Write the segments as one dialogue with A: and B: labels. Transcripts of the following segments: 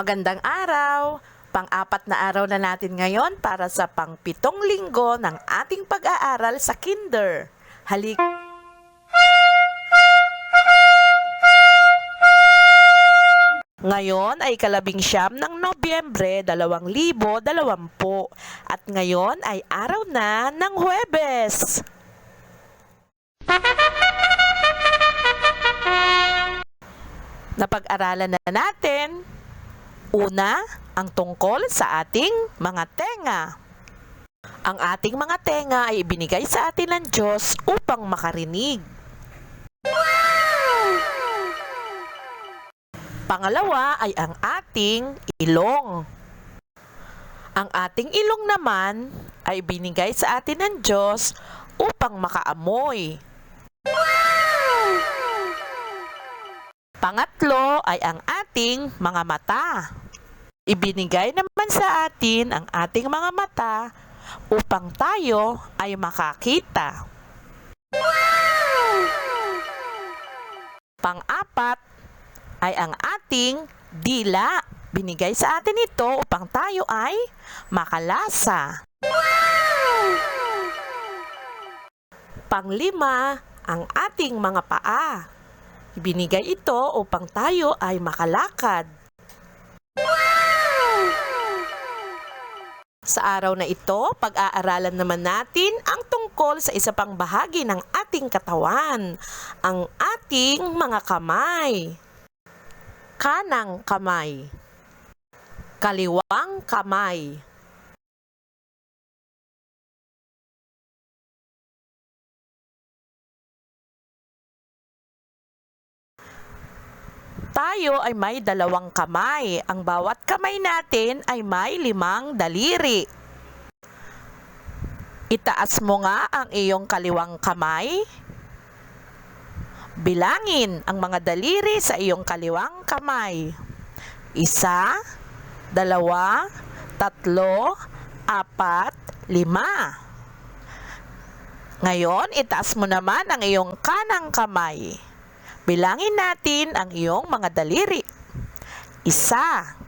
A: Magandang araw! Pang-apat na araw na natin ngayon para sa pang-pitong linggo ng ating pag-aaral sa kinder. Halik... Ngayon ay kalabing siyam ng Nobyembre 2020 at ngayon ay araw na ng Huwebes. Napag-aralan na natin Una, ang tungkol sa ating mga tenga. Ang ating mga tenga ay ibinigay sa atin ng Diyos upang makarinig. Pangalawa ay ang ating ilong. Ang ating ilong naman ay binigay sa atin ng Diyos upang makaamoy. Pangatlo ay ang ating mga mata. Ibinigay naman sa atin ang ating mga mata upang tayo ay makakita. Pang-apat ay ang ating dila. Binigay sa atin ito upang tayo ay makalasa. Panglima, ang ating mga paa. Ibinigay ito upang tayo ay makalakad. Sa araw na ito, pag-aaralan naman natin ang tungkol sa isa pang bahagi ng ating katawan, ang ating mga kamay. Kanang kamay. Kaliwang kamay. Tayo ay may dalawang kamay. Ang bawat kamay natin ay may limang daliri. Itaas mo nga ang iyong kaliwang kamay. Bilangin ang mga daliri sa iyong kaliwang kamay. Isa, dalawa, tatlo, apat, lima. Ngayon, itaas mo naman ang iyong kanang kamay. Bilangin natin ang iyong mga daliri. Isa,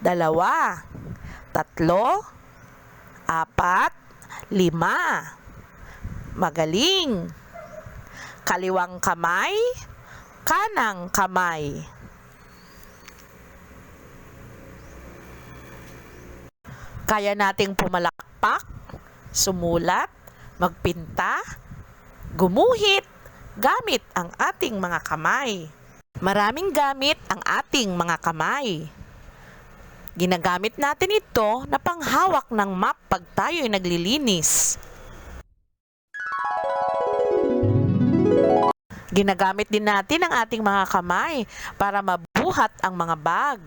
A: dalawa, tatlo, apat, lima. Magaling. Kaliwang kamay, kanang kamay. Kaya nating pumalakpak, sumulat, magpinta, gumuhit, gamit ang ating mga kamay. Maraming gamit ang ating mga kamay. Ginagamit natin ito na panghawak ng map pag tayo'y naglilinis. Ginagamit din natin ang ating mga kamay para mabuhat ang mga bag.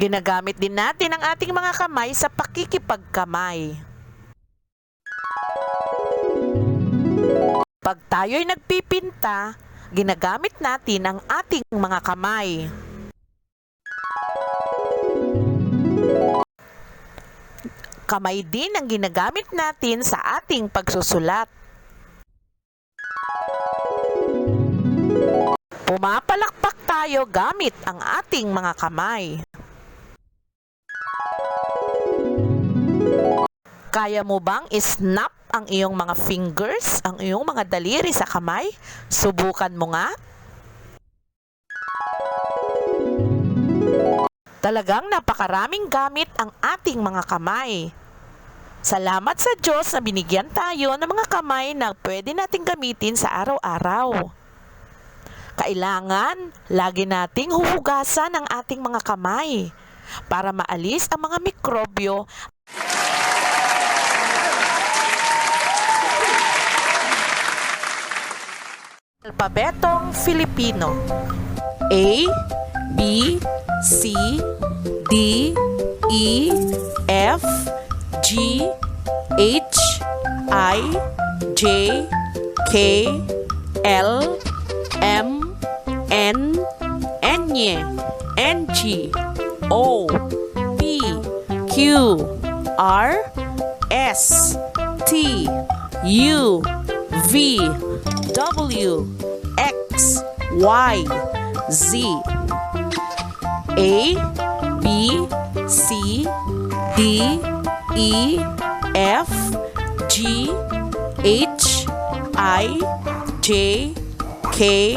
A: Ginagamit din natin ang ating mga kamay sa pakikipagkamay. Pag tayo'y nagpipinta, ginagamit natin ang ating mga kamay. Kamay din ang ginagamit natin sa ating pagsusulat. Pumapalakpak tayo gamit ang ating mga kamay. Kaya mo bang snap ang iyong mga fingers, ang iyong mga daliri sa kamay? Subukan mo nga. Talagang napakaraming gamit ang ating mga kamay. Salamat sa Diyos na binigyan tayo ng mga kamay na pwede nating gamitin sa araw-araw. Kailangan lagi nating huhugasan ang ating mga kamay para maalis ang mga mikrobyo Alpabetong Filipino. A B C D E F G H I J K L M N N N G O P Q R S T U V W X Y Z. A, B, C, D, E, F, G, H, I, J, K,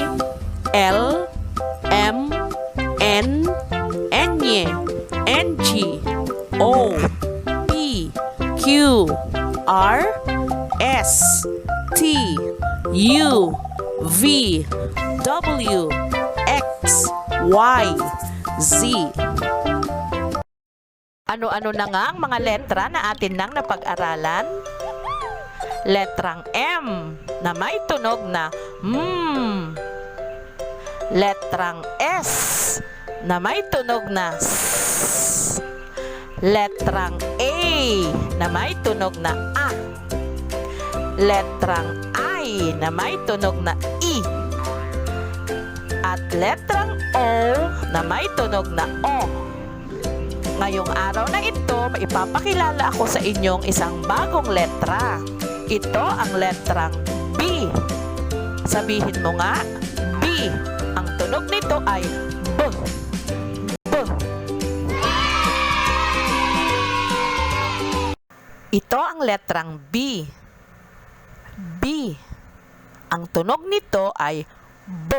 A: L, M, N, N, N, G, O, P, Q, R, S, T, U, V, W, X, Y, Z. Ano-ano na nga ang mga letra na atin nang napag-aralan? Letrang M na may tunog na M. Letrang S na may tunog na S. Letrang A na may tunog na A. Letrang Na may tunog na I. At letrang O na may tunog na O. Ngayong araw na ito, maipapakilala ako sa inyong isang bagong letra. Ito ang letrang B. Sabihin mo nga, B. Ang tunog nito ay B. B. Ito ang letrang B. B. Ang tunog nito ay B.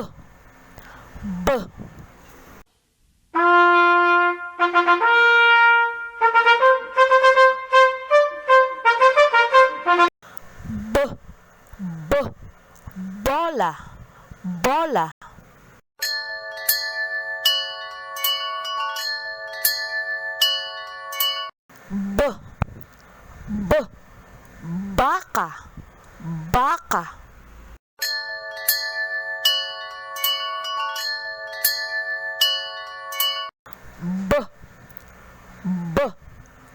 A: B.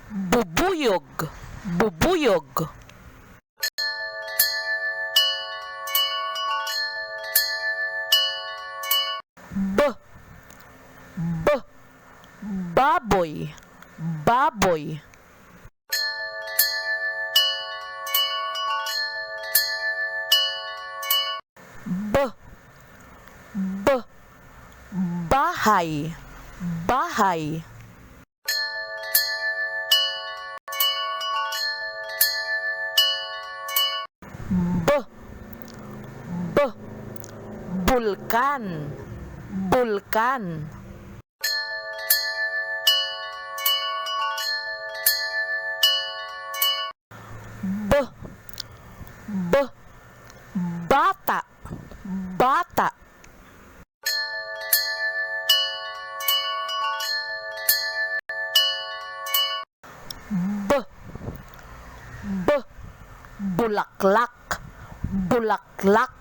A: Bubuyog. Bubuyog. B. B. Baboy. Baboy. B. B. Bahay. Bahay. Bulkan. Bulkan. B. B. Bata. Bata. B. B. Bulaklak. Bulaklak.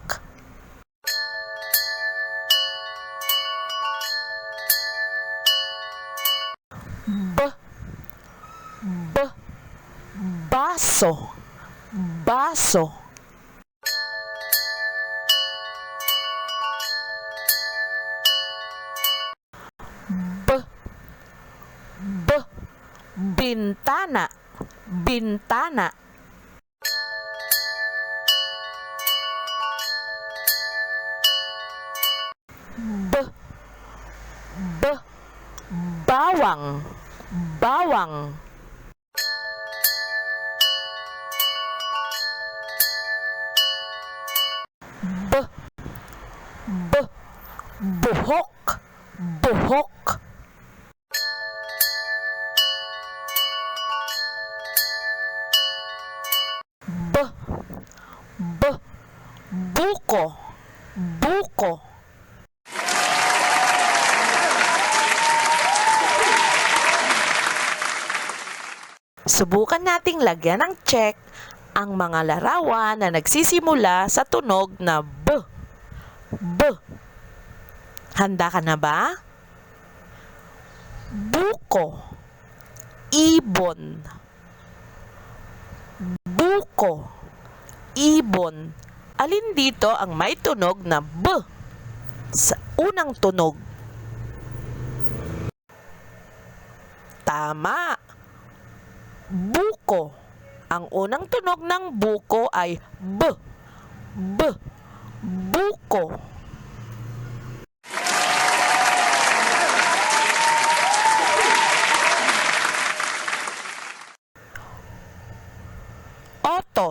A: Baso. Baso. B. B. Bintana. Bintana. B. B. Bawang. Bawang. B. B. Buhok. Buhok. B. B. Buko. Buko. Subukan nating lagyan ng check ang mga larawan na nagsisimula sa tunog na B. B. Handa ka na ba? Buko. Ibon. Buko. Ibon alin dito ang may tunog na B sa unang tunog? Tama! Buko. Ang unang tunog ng buko ay B. B. Buko. Oto.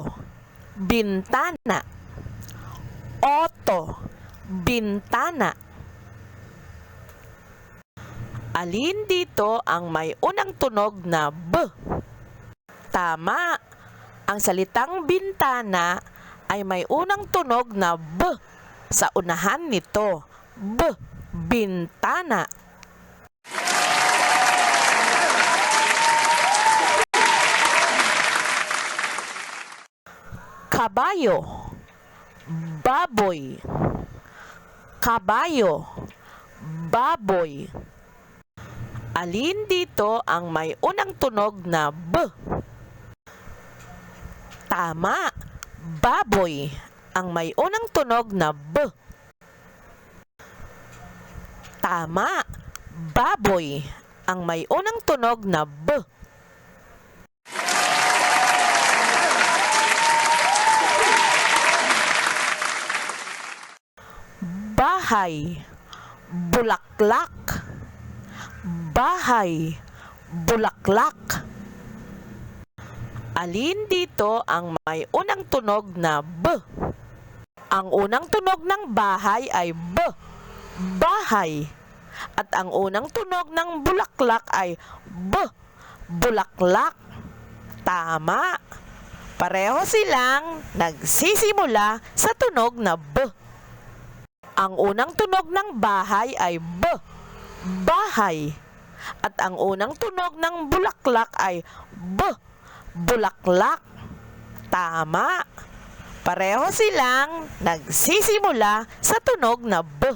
A: Bintana Oto, bintana. Alin dito ang may unang tunog na B? Tama. Ang salitang bintana ay may unang tunog na B sa unahan nito. B, bintana. Kabayo, baboy. Kabayo, baboy. Alin dito ang may unang tunog na B? Tama, baboy ang may unang tunog na B. Tama, baboy ang may unang tunog na B. Bahay, bulaklak. Bahay, bulaklak. Alin dito ang may unang tunog na B? Ang unang tunog ng bahay ay B. Bahay. At ang unang tunog ng bulaklak ay B. Bulaklak. Tama. Pareho silang nagsisimula sa tunog na B. Ang unang tunog ng bahay ay B. Bahay. At ang unang tunog ng bulaklak ay B. Bulaklak. Tama. Pareho silang nagsisimula sa tunog na B.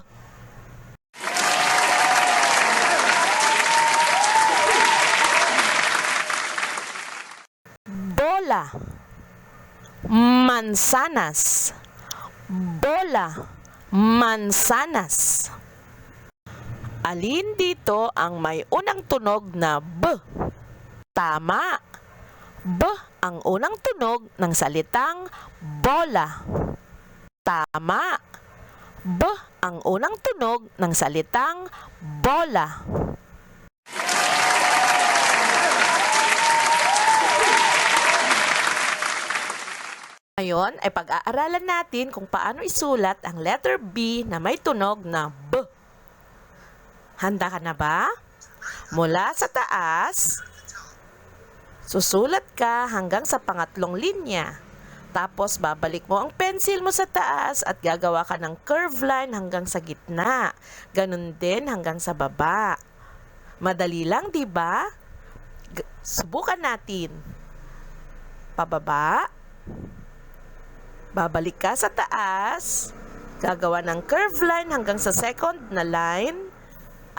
A: Bola. Mansanas. Bola. Mansanas. Alin dito ang may unang tunog na B? Tama. B ang unang tunog ng salitang bola. Tama. B ang unang tunog ng salitang bola. Ngayon ay pag-aaralan natin kung paano isulat ang letter B na may tunog na B. Handa ka na ba? Mula sa taas, susulat ka hanggang sa pangatlong linya. Tapos babalik mo ang pencil mo sa taas at gagawa ka ng curve line hanggang sa gitna. Ganun din hanggang sa baba. Madali lang, di ba? Subukan natin. Pababa. Babalik ka sa taas. Gagawa ng curve line hanggang sa second na line.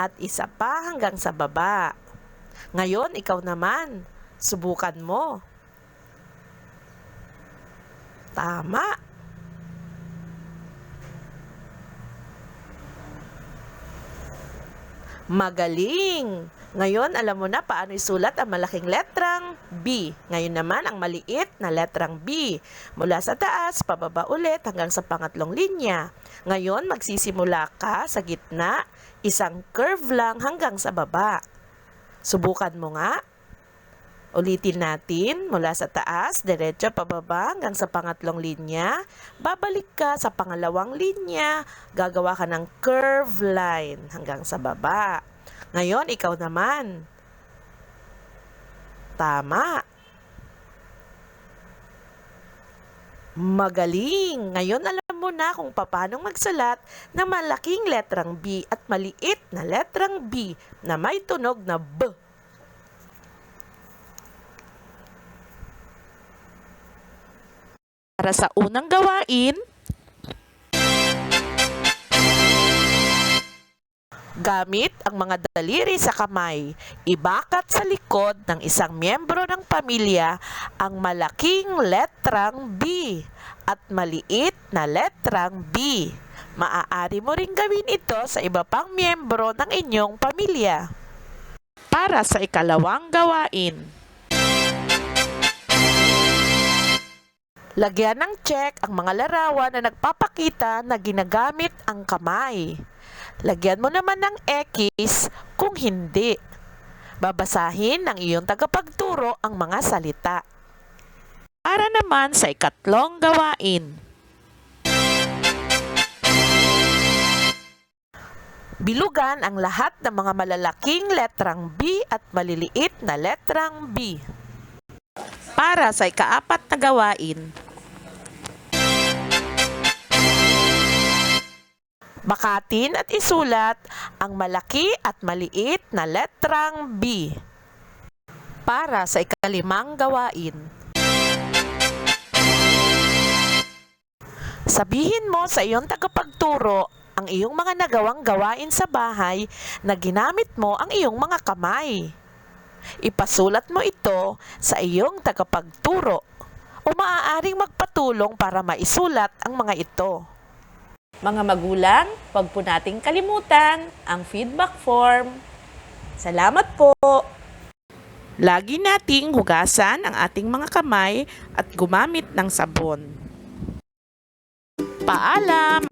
A: At isa pa hanggang sa baba. Ngayon, ikaw naman. Subukan mo. Tama. Magaling! Ngayon, alam mo na paano isulat ang malaking letrang B. Ngayon naman, ang maliit na letrang B. Mula sa taas, pababa ulit hanggang sa pangatlong linya. Ngayon, magsisimula ka sa gitna, isang curve lang hanggang sa baba. Subukan mo nga. Ulitin natin mula sa taas, diretso pababa hanggang sa pangatlong linya. Babalik ka sa pangalawang linya. Gagawa ka ng curve line hanggang sa baba. Ngayon, ikaw naman. Tama. Magaling! Ngayon alam mo na kung paano magsulat ng malaking letrang B at maliit na letrang B na may tunog na B. Para sa unang gawain, Gamit ang mga daliri sa kamay, ibakat sa likod ng isang miyembro ng pamilya ang malaking letrang B at maliit na letrang B. Maaari mo ring gawin ito sa iba pang miyembro ng inyong pamilya. Para sa ikalawang gawain, Lagyan ng check ang mga larawan na nagpapakita na ginagamit ang kamay. Lagyan mo naman ng X kung hindi. Babasahin ng iyong tagapagturo ang mga salita. Para naman sa ikatlong gawain. Bilugan ang lahat ng mga malalaking letrang B at maliliit na letrang B. Para sa ikaapat na gawain. Bakatin at isulat ang malaki at maliit na letrang B. Para sa ikalimang gawain. Sabihin mo sa iyong tagapagturo ang iyong mga nagawang gawain sa bahay na ginamit mo ang iyong mga kamay. Ipasulat mo ito sa iyong tagapagturo o maaaring magpatulong para maisulat ang mga ito.
B: Mga magulang, huwag po nating kalimutan ang feedback form. Salamat po!
A: Lagi nating hugasan ang ating mga kamay at gumamit ng sabon. Paalam!